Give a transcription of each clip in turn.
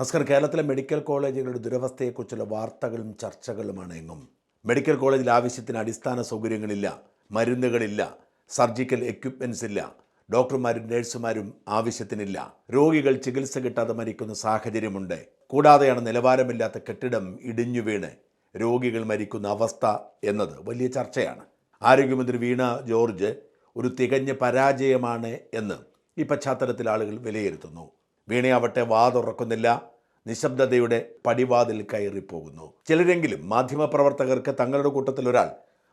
നസ്കർ കേരളത്തിലെ മെഡിക്കൽ കോളേജുകളുടെ ദുരവസ്ഥയെക്കുറിച്ചുള്ള വാർത്തകളും ചർച്ചകളുമാണ് എങ്ങും. മെഡിക്കൽ കോളേജിൽ ആവശ്യത്തിന് അടിസ്ഥാന സൗകര്യങ്ങളില്ല മരുന്നുകളില്ല സർജിക്കൽ എക്യുപ്മെൻസ് ഇല്ല ഡോക്ടർമാരും നഴ്സുമാരും ആവശ്യത്തിനില്ല. രോഗികൾ ചികിത്സ കിട്ടാതെ മരിക്കുന്ന സാഹചര്യമുണ്ട്. കൂടാതെയാണ് നിലവാരമില്ലാത്ത കെട്ടിടം ഇടിഞ്ഞു വീണ് രോഗികൾ മരിക്കുന്ന അവസ്ഥ എന്നത് വലിയ ചർച്ചയാണ്. ആരോഗ്യമന്ത്രി വീണ ജോർജ് ഒരു തികഞ്ഞ പരാജയമാണ് എന്ന് ഈ പശ്ചാത്തലത്തിൽ ആളുകൾ വിലയിരുത്തുന്നു. വീണയാവട്ടെ വാതുറക്കുന്നില്ല. നിശബ്ദതയുടെ പടിവാതിൽ കയറിപ്പോകുന്നു. ചിലരെങ്കിലും മാധ്യമപ്രവർത്തകർക്ക് തങ്ങളുടെ കൂട്ടത്തിൽ ഒരാൾ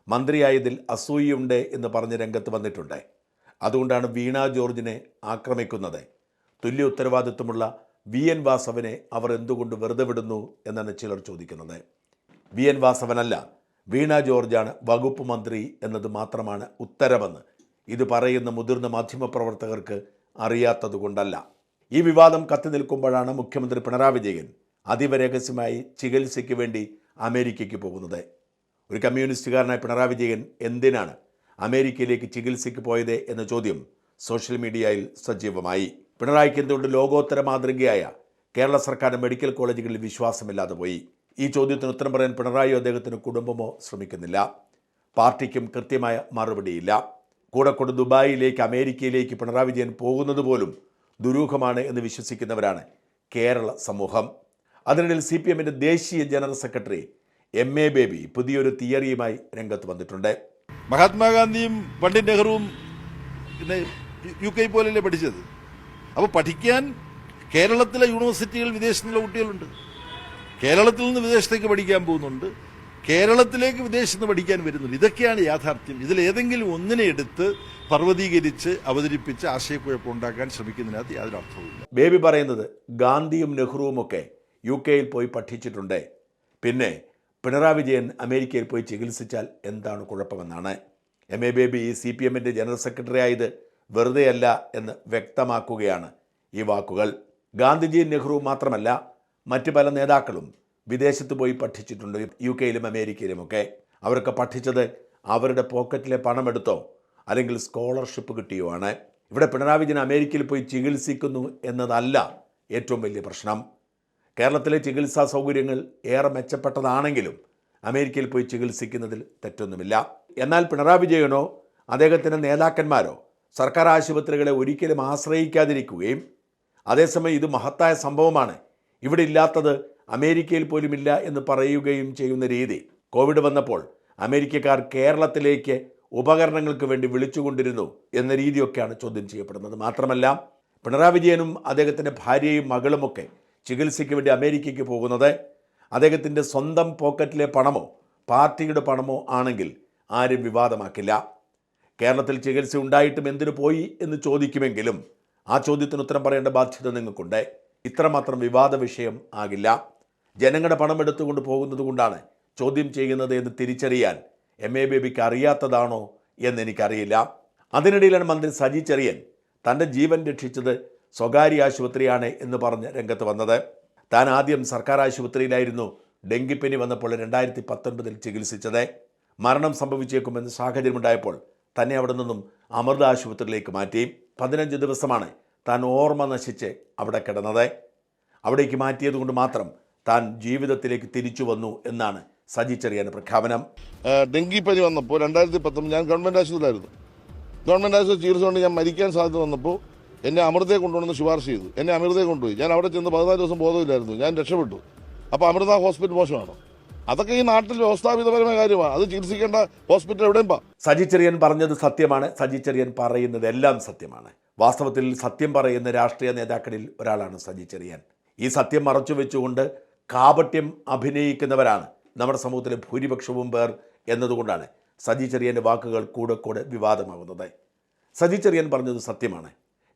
മന്ത്രിയായതിൽ അസൂയുണ്ട് എന്ന് പറഞ്ഞ് രംഗത്ത് വന്നിട്ടുണ്ട്. അതുകൊണ്ടാണ് വീണ ജോർജിനെ ആക്രമിക്കുന്നത്. തുല്യ ഉത്തരവാദിത്വമുള്ള വി എൻ വാസവനെ അവർ എന്തുകൊണ്ട് വെറുതെ വിടുന്നു എന്നാണ് ചിലർ ചോദിക്കുന്നത്. വി എൻ വാസവനല്ല വീണ ജോർജാണ് വകുപ്പ് മന്ത്രി എന്നത് മാത്രമാണ് ഉത്തരവെന്ന് ഇത് പറയുന്ന മുതിർന്ന മാധ്യമപ്രവർത്തകർക്ക് അറിയാത്തതുകൊണ്ടല്ല. ഈ വിവാദം കത്തി നിൽക്കുമ്പോഴാണ് മുഖ്യമന്ത്രി പിണറായി വിജയൻ അതീവ രഹസ്യമായി ചികിത്സയ്ക്ക് വേണ്ടി അമേരിക്കയ്ക്ക് പോകുന്നത്. ഒരു കമ്മ്യൂണിസ്റ്റുകാരനായ പിണറായി വിജയൻ എന്തിനാണ് അമേരിക്കയിലേക്ക് ചികിത്സയ്ക്ക് പോയത് എന്ന ചോദ്യം സോഷ്യൽ മീഡിയയിൽ സജീവമായി. പിണറായിക്ക് എന്തുകൊണ്ട് ലോകോത്തര മാതൃകയായ കേരള സർക്കാർ മെഡിക്കൽ കോളേജുകളിൽ വിശ്വാസമില്ലാതെ പോയി? ഈ ചോദ്യത്തിന് ഉത്തരം പറയാൻ പിണറായിയോ അദ്ദേഹത്തിന് കുടുംബമോ ശ്രമിക്കുന്നില്ല. പാർട്ടിക്കും കൃത്യമായ മറുപടിയില്ല. കൂടെ കൊണ്ട് ദുബായിലേക്ക് അമേരിക്കയിലേക്ക് പിണറായി വിജയൻ പോകുന്നത് പോലും ദുരൂഹമാണ് എന്ന് വിശ്വസിക്കുന്നവരാണ് കേരള സമൂഹം. അതിനിടയിൽ സി പി എമ്മിന്റെ ദേശീയ general secretary M A Baby പുതിയൊരു തിയറിയുമായി രംഗത്ത് വന്നിട്ടുണ്ട്. മഹാത്മാഗാന്ധിയും പണ്ഡിറ്റ് നെഹ്റുവും പിന്നെ യു കെ പോലല്ലേ പഠിച്ചത്? അപ്പോൾ പഠിക്കാൻ കേരളത്തിലെ യൂണിവേഴ്സിറ്റികൾ വിദേശത്തുള്ള കുട്ടികളുണ്ട്. കേരളത്തിൽ നിന്ന് വിദേശത്തേക്ക് പഠിക്കാൻ പോകുന്നുണ്ട്. കേരളത്തിലേക്ക് വിദേശത്ത് നിന്ന് പഠിക്കാൻ വരുന്നുണ്ട് ഇതൊക്കെയാണ് യാഥാർത്ഥ്യം. ഇതിൽ ഏതെങ്കിലും ഒന്നിനെ എടുത്ത് പർവതീകരിച്ച് അവതരിപ്പിച്ച് ആശയക്കുഴപ്പം ഉണ്ടാക്കാൻ ശ്രമിക്കുന്നതിനകത്ത് യാതൊരു അർത്ഥവുമില്ല ബേബി പറയുന്നത് ഗാന്ധിയും നെഹ്റുവും ഒക്കെ യു കെയിൽ പോയി പഠിച്ചിട്ടുണ്ട്. പിന്നെ പിണറായി വിജയൻ അമേരിക്കയിൽ പോയി ചികിത്സിച്ചാൽ എന്താണ് കുഴപ്പമെന്നാണ്. M A Baby C P എമ്മിന്റെ ജനറൽ സെക്രട്ടറി ആയത് വെറുതെയല്ല എന്ന് വ്യക്തമാക്കുകയാണ് ഈ വാക്കുകൾ. ഗാന്ധിജിയും നെഹ്റുവും മാത്രമല്ല മറ്റ് പല നേതാക്കളും വിദേശത്ത് പോയി പഠിച്ചിട്ടുണ്ട് യു കെയിലും അമേരിക്കയിലുമൊക്കെ. അവരൊക്കെ പഠിച്ചത് അവരുടെ പോക്കറ്റിലെ പണമെടുത്തോ അല്ലെങ്കിൽ സ്കോളർഷിപ്പ് കിട്ടിയോ ആണ്. ഇവിടെ പിണറായി വിജയൻ അമേരിക്കയിൽ പോയി ചികിത്സിക്കുന്നു എന്നതല്ല ഏറ്റവും വലിയ പ്രശ്നം. കേരളത്തിലെ ചികിത്സാ സൗകര്യങ്ങൾ ഏറെ മെച്ചപ്പെട്ടതാണെങ്കിലും അമേരിക്കയിൽ പോയി ചികിത്സിക്കുന്നതിൽ തെറ്റൊന്നുമില്ല. എന്നാൽ പിണറായി വിജയനോ അദ്ദേഹത്തിന്റെ നേതാക്കന്മാരോ സർക്കാർ ആശുപത്രികളെ ഒരിക്കലും ആശ്രയിക്കാതിരിക്കുകയും അതേസമയം ഇത് മഹത്തായ സംഭവമാണ്. ഇവിടെ ഇല്ലാത്തത് അമേരിക്കയിൽ പോലുമില്ല എന്ന് പറയുകയും ചെയ്യുന്ന രീതി. കോവിഡ് വന്നപ്പോൾ അമേരിക്കക്കാർ കേരളത്തിലേക്ക് ഉപകരണങ്ങൾക്ക് വേണ്ടി വിളിച്ചുകൊണ്ടിരുന്നു എന്ന രീതിയൊക്കെയാണ് ചോദ്യം ചെയ്യപ്പെടുന്നത്. മാത്രമല്ല പിണറായി വിജയനും അദ്ദേഹത്തിന്റെ ഭാര്യയും മകളുമൊക്കെ ചികിത്സയ്ക്ക് വേണ്ടി അമേരിക്കയ്ക്ക് പോകുന്നത് അദ്ദേഹത്തിന്റെ സ്വന്തം പോക്കറ്റിലെ പണമോ പാർട്ടിയുടെ പണമോ ആണെങ്കിൽ ആരും വിവാദമാക്കില്ല. കേരളത്തിൽ ചികിത്സ ഉണ്ടായിട്ടും എന്തിനു പോയി എന്ന് ചോദിക്കുമെങ്കിലും ആ ചോദ്യത്തിന് ഉത്തരം പറയേണ്ട ബാധ്യത നിങ്ങൾക്കുണ്ട്. ഇത്രമാത്രം വിവാദ വിഷയം ആകില്ല. ജനങ്ങളുടെ പണം എടുത്തുകൊണ്ട് പോകുന്നത് കൊണ്ടാണ് ചോദ്യം ചെയ്യുന്നത് എന്ന് തിരിച്ചറിയാൻ എം എ ബേബിക്ക് അറിയാത്തതാണോ എന്ന് എനിക്കറിയില്ല. അതിനിടയിലാണ് മന്ത്രി സജി ചെറിയൻ തന്റെ ജീവൻ രക്ഷിച്ചത് സ്വകാര്യ ആശുപത്രിയാണ് എന്ന് പറഞ്ഞ് രംഗത്ത് വന്നത്. താൻ ആദ്യം സർക്കാർ ആശുപത്രിയിലായിരുന്നു ഡെങ്കിപ്പനി വന്നപ്പോൾ രണ്ടായിരത്തി പത്തൊൻപതിൽ ചികിത്സിച്ചത്. മരണം സംഭവിച്ചേക്കുമെന്ന് സാഹചര്യമുണ്ടായപ്പോൾ തന്നെ അവിടെ നിന്നും അമൃത ആശുപത്രിയിലേക്ക് മാറ്റി. പതിനഞ്ച് ദിവസമാണ് താൻ ഓർമ്മ നശിച്ച് അവിടെ കിടന്നത്. അവിടേക്ക് മാറ്റിയതുകൊണ്ട് മാത്രം താൻ ജീവിതത്തിലേക്ക് തിരിച്ചു വന്നു എന്നാണ് സജി ചെറിയാന്റെ പ്രഖ്യാപനം. ഡെങ്കിപ്പനി വന്നപ്പോൾ രണ്ടായിരത്തി പത്തൊമ്പത് ഞാൻ ഗവൺമെന്റ് ആശുപത്രിയിലായിരുന്നു. ഗവൺമെന്റ് ആശുപത്രി ചികിത്സ കൊണ്ട് ഞാൻ മരിക്കാൻ സാധ്യത വന്നപ്പോൾ എന്നെ അമൃതയെ കൊണ്ടുവന്ന് ശുപാർശ ചെയ്തു. എന്നെ അമൃതയെ കൊണ്ടുപോയി. ഞാൻ അവിടെ ചെന്ന് പതിനാല് ദിവസം ബോധമില്ലായിരുന്നു. ഞാൻ രക്ഷപ്പെട്ടു. അപ്പോൾ അമൃത ഹോസ്പിറ്റൽ മോശമാണ്? അതൊക്കെ ഈ നാട്ടിൽ വ്യവസ്ഥാപിതപരമായ കാര്യമാണ്. അത് ചികിത്സിക്കേണ്ട ഹോസ്പിറ്റൽ എവിടെയും പാ സജി ചെറിയൻ പറഞ്ഞത് സത്യമാണ്. സജി ചെറിയൻ പറയുന്നത് എല്ലാം സത്യമാണ്. വാസ്തവത്തിൽ സത്യം പറയുന്ന രാഷ്ട്രീയ നേതാക്കളിൽ ഒരാളാണ് സജി ചെറിയൻ. ഈ സത്യം മറച്ചു വെച്ചുകൊണ്ട് കാപട്യം അഭിനയിക്കുന്നവരാണ്. നമ്മുടെ സമൂഹത്തിലെ ഭൂരിപക്ഷവും പേർ എന്നതുകൊണ്ടാണ് സജി ചെറിയന്റെ വാക്കുകൾ കൂടെ കൂടെ വിവാദമാകുന്നത്. സജി ചെറിയൻ പറഞ്ഞത് സത്യമാണ്.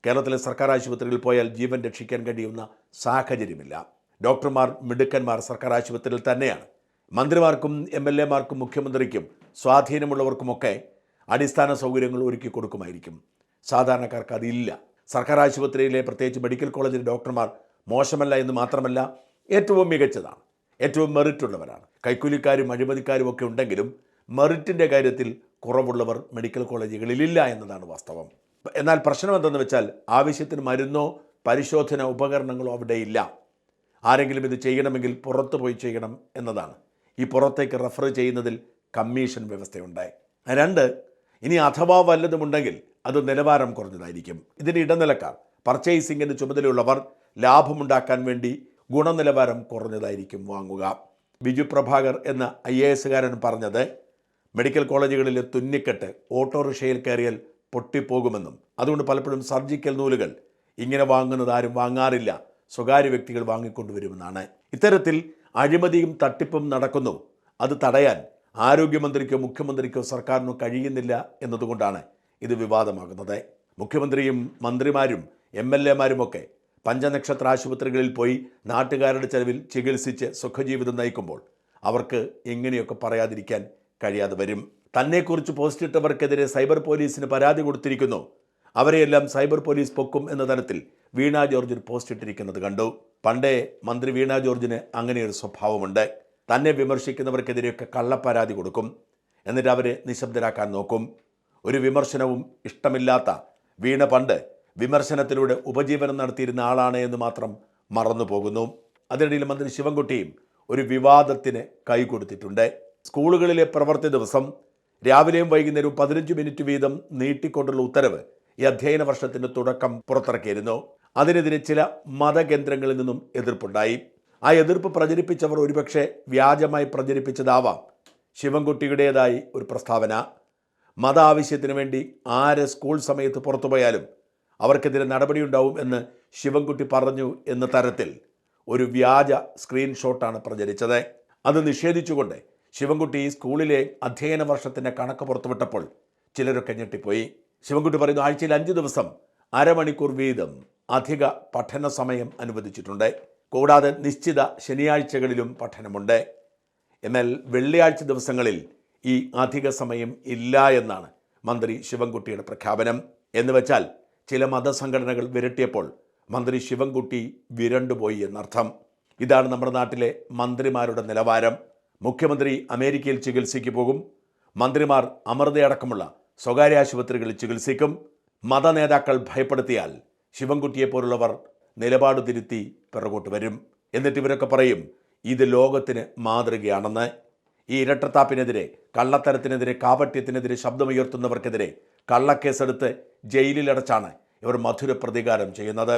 കേരളത്തിലെ സർക്കാർ ആശുപത്രിയിൽ പോയാൽ ജീവൻ രക്ഷിക്കാൻ കഴിയുന്ന സാഹചര്യമില്ല. ഡോക്ടർമാർ മിടുക്കന്മാർ സർക്കാർ ആശുപത്രിയിൽ തന്നെയാണ്. മന്ത്രിമാർക്കും എം എൽ എമാർക്കും മുഖ്യമന്ത്രിക്കും സ്വാധീനമുള്ളവർക്കുമൊക്കെ അടിസ്ഥാന സൗകര്യങ്ങൾ ഒരുക്കി കൊടുക്കുമായിരിക്കും. സാധാരണക്കാർക്ക് അതില്ല. സർക്കാർ ആശുപത്രിയിലെ പ്രത്യേകിച്ച് മെഡിക്കൽ കോളേജിലെ ഡോക്ടർമാർ മോശമല്ല എന്ന് മാത്രമല്ല ഏറ്റവും മികച്ചതാണ്. ഏറ്റവും മെറിറ്റുള്ളവരാണ്. കൈക്കൂലിക്കാരും അഴിമതിക്കാരും ഒക്കെ ഉണ്ടെങ്കിലും മെറിറ്റിന്റെ കാര്യത്തിൽ കുറവുള്ളവർ മെഡിക്കൽ കോളേജുകളിലില്ല എന്നതാണ് വാസ്തവം. എന്നാൽ പ്രശ്നം എന്തെന്ന് വെച്ചാൽ ആവശ്യത്തിന് മരുന്നോ പരിശോധന ഉപകരണങ്ങളോ അവിടെ ഇല്ല. ആരെങ്കിലും ഇത് ചെയ്യണമെങ്കിൽ പുറത്തു പോയി ചെയ്യണം എന്നതാണ്. ഈ പുറത്തേക്ക് റെഫർ ചെയ്യുന്നതിൽ കമ്മീഷൻ വ്യവസ്ഥയുണ്ടായി. രണ്ട് ഇനി അഥവാ വല്ലതുമുണ്ടെങ്കിൽ അത് നിലവാരം കുറഞ്ഞതായിരിക്കും. ഇതിന് ഇടനിലക്കാർ പർച്ചേസിങ്ങിന്റെ ചുമതലയുള്ളവർ ലാഭമുണ്ടാക്കാൻ വേണ്ടി ഗുണനിലവാരം കുറഞ്ഞതായിരിക്കും വാങ്ങുക. ബിജു പ്രഭാകർ എന്ന ഐ എ എസുകാരൻ പറഞ്ഞത് മെഡിക്കൽ കോളേജുകളിലെ തുന്നിക്കെട്ട് ഓട്ടോറിക്ഷയിൽ കയറിയാൽ പൊട്ടിപ്പോകുമെന്നും അതുകൊണ്ട് പലപ്പോഴും സർജിക്കൽ നൂലുകൾ ഇങ്ങനെ വാങ്ങുന്നത് ആരും വാങ്ങാറില്ല സ്വകാര്യ വ്യക്തികൾ വാങ്ങിക്കൊണ്ടുവരുമെന്നാണ്. ഇത്തരത്തിൽ അഴിമതിയും തട്ടിപ്പും നടക്കുന്നു. അത് തടയാൻ ആരോഗ്യമന്ത്രിക്കോ മുഖ്യമന്ത്രിക്കോ സർക്കാരിനോ കഴിയുന്നില്ല എന്നതുകൊണ്ടാണ് ഇത് വിവാദമാകുന്നത്. മുഖ്യമന്ത്രിയും മന്ത്രിമാരും എം എൽ എമാരുമൊക്കെ പഞ്ചനക്ഷത്ര ആശുപത്രികളിൽ പോയി നാട്ടുകാരുടെ ചെലവിൽ ചികിത്സിച്ച് സുഖജീവിതം നയിക്കുമ്പോൾ അവർക്ക് എങ്ങനെയൊക്കെ പറയാതിരിക്കാൻ കഴിയാതെ വരും. തന്നെക്കുറിച്ച് പോസ്റ്റിട്ടവർക്കെതിരെ സൈബർ പോലീസിന് പരാതി കൊടുത്തിരിക്കുന്നു. അവരെയെല്ലാം സൈബർ പോലീസ് പൊക്കും എന്ന തരത്തിൽ വീണ ജോർജിൽ പോസ്റ്റ് ഇട്ടിരിക്കുന്നത് കണ്ടു. പണ്ടേ മന്ത്രി വീണ ജോർജിന് അങ്ങനെയൊരു സ്വഭാവമുണ്ട്. തന്നെ വിമർശിക്കുന്നവർക്കെതിരെയൊക്കെ കള്ളപ്പരാതി കൊടുക്കും. എന്നിട്ട് അവരെ നിശബ്ദരാക്കാൻ നോക്കും. ഒരു വിമർശനവും ഇഷ്ടമില്ലാത്ത വീണ പണ്ട് വിമർശനത്തിലൂടെ ഉപജീവനം നടത്തിയിരുന്ന ആളാണ് എന്ന് മാത്രം മറന്നു പോകുന്നു അതിനിടയിൽ മന്ത്രി ശിവൻകുട്ടിയും ഒരു വിവാദത്തിന് കൈകൊടുത്തിട്ടുണ്ട്. സ്കൂളുകളിലെ പ്രവൃത്തി ദിവസം രാവിലെയും വൈകുന്നേരവും പതിനഞ്ച് മിനിറ്റ് വീതം നീട്ടിക്കൊണ്ടുള്ള ഉത്തരവ് ഈ അധ്യയന വർഷത്തിന്റെ തുടക്കം പുറത്തിറക്കിയിരുന്നു. അതിനെതിരെ ചില മതകേന്ദ്രങ്ങളിൽ നിന്നും എതിർപ്പുണ്ടായി. ആ എതിർപ്പ് പ്രചരിപ്പിച്ചവർ ഒരുപക്ഷെ വ്യാജമായി പ്രചരിപ്പിച്ചതാവാം ശിവൻകുട്ടിയുടേതായി ഒരു പ്രസ്താവന. മത ആവശ്യത്തിന് വേണ്ടി ആര് സ്കൂൾ സമയത്ത് പുറത്തുപോയാലും അവർക്കെതിരെ നടപടിയുണ്ടാവും എന്ന് ശിവൻകുട്ടി പറഞ്ഞു എന്ന തരത്തിൽ ഒരു വ്യാജ സ്ക്രീൻഷോട്ടാണ് പ്രചരിച്ചത്. അത് നിഷേധിച്ചുകൊണ്ട് ശിവൻകുട്ടി സ്കൂളിലെ അധ്യയന വർഷത്തിന്റെ കണക്ക് പുറത്തുവിട്ടപ്പോൾ ചിലരൊക്കെ ഞെട്ടിപ്പോയി. ശിവൻകുട്ടി പറയുന്നു ആഴ്ചയിൽ അഞ്ച് ദിവസം അരമണിക്കൂർ വീതം അധിക പഠന സമയം അനുവദിച്ചിട്ടുണ്ട്. കൂടാതെ നിശ്ചിത ശനിയാഴ്ചകളിലും പഠനമുണ്ട്. എന്നാൽ വെള്ളിയാഴ്ച ദിവസങ്ങളിൽ ഈ അധിക സമയം ഇല്ല എന്നാണ് മന്ത്രി ശിവൻകുട്ടിയുടെ പ്രഖ്യാപനം. എന്ന് വെച്ചാൽ ചില മതസംഘടനകൾ വിരട്ടിയപ്പോൾ മന്ത്രി ശിവൻകുട്ടി വിരണ്ടുപോയി എന്നർത്ഥം. ഇതാണ് നമ്മുടെ നാട്ടിലെ മന്ത്രിമാരുടെ നിലവാരം. മുഖ്യമന്ത്രി അമേരിക്കയിൽ ചികിത്സയ്ക്ക് പോകും. മന്ത്രിമാർ അമൃതയടക്കമുള്ള സ്വകാര്യ ആശുപത്രികളിൽ ചികിത്സിക്കും. മത നേതാക്കൾ ഭയപ്പെടുത്തിയാൽ ശിവൻകുട്ടിയെ പോലുള്ളവർ നിലപാട് തിരുത്തി പിറകോട്ട് വരും. എന്നിട്ട് ഇവരൊക്കെ പറയും ഇത് ലോകത്തിന് മാതൃകയാണെന്ന്. ഈ ഇരട്ടത്താപ്പിനെതിരെ കള്ളത്തരത്തിനെതിരെ കാപട്യത്തിനെതിരെ ശബ്ദമുയർത്തുന്നവർക്കെതിരെ കള്ളക്കേസെടുത്ത് ജയിലിലടച്ചാണ് ഇവർ മധുര പ്രതികാരം ചെയ്യുന്നത്.